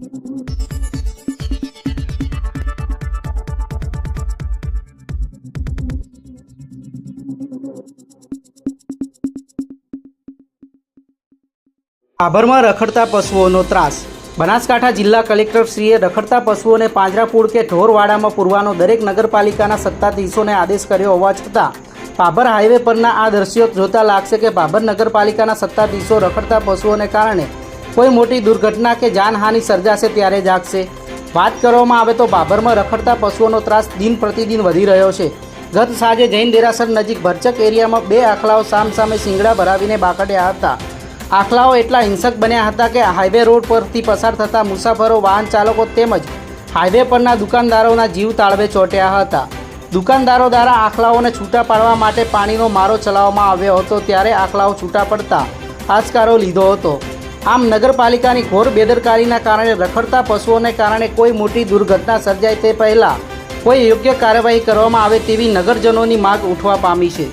આભરમાં રખડતા પશુઓનો ત્રાસ. બનાસકાંઠા જિલ્લા કલેક્ટરશ્રીએ રખડતા પશુઓને પાંજરાપુર કે ઢોરવાડામાં પૂરવાનો દરેક નગરપાલિકાના સત્તાધીશોને આદેશ કર્યો હોવા છતાં, ભાભર હાઈવે પરના આ દ્રશ્યો જોતા લાગશે કે ભાભર નગરપાલિકાના સત્તાધીશો રખડતા પશુઓને કારણે કોઈ મોટી દુર્ઘટના કે જાનહાનિ સર્જાશે ત્યારે જાગશે વાત કરવામાં આવે તો બાબરમાં રખડતા પશુઓનો ત્રાસ દિન પ્રતિદિન વધી રહ્યો છે. ગત સાંજે જૈન દેરાસર નજીક ભરચક એરિયામાં બે આખલાઓ સામસામે શિંગડા ભરાવીને બાકડ્યા હતા આખલાઓ એટલા હિંસક બન્યા હતા કે હાઈવે રોડ પરથી પસાર થતા મુસાફરો, વાહન ચાલકો તેમજ હાઈવે પરના દુકાનદારોના જીવ તાળવે ચોંટ્યા હતા. દુકાનદારો દ્વારા આખલાઓને છૂટા પાડવા માટે પાણીનો મારો ચલાવવામાં આવ્યો હતો ત્યારે આખલાઓ છૂટા પડતા હાશકારો લીધો હતો. આમ નગરપાલિકાની ઘોર બેદરકારીના કારણે રખડતા પશુઓને કારણે કોઈ મોટી દુર્ઘટના સર્જાય તે પહેલાં કોઈ યોગ્ય કાર્યવાહી કરવામાં આવે તેવી નગરજનોની માગ ઉઠવા પામી છે.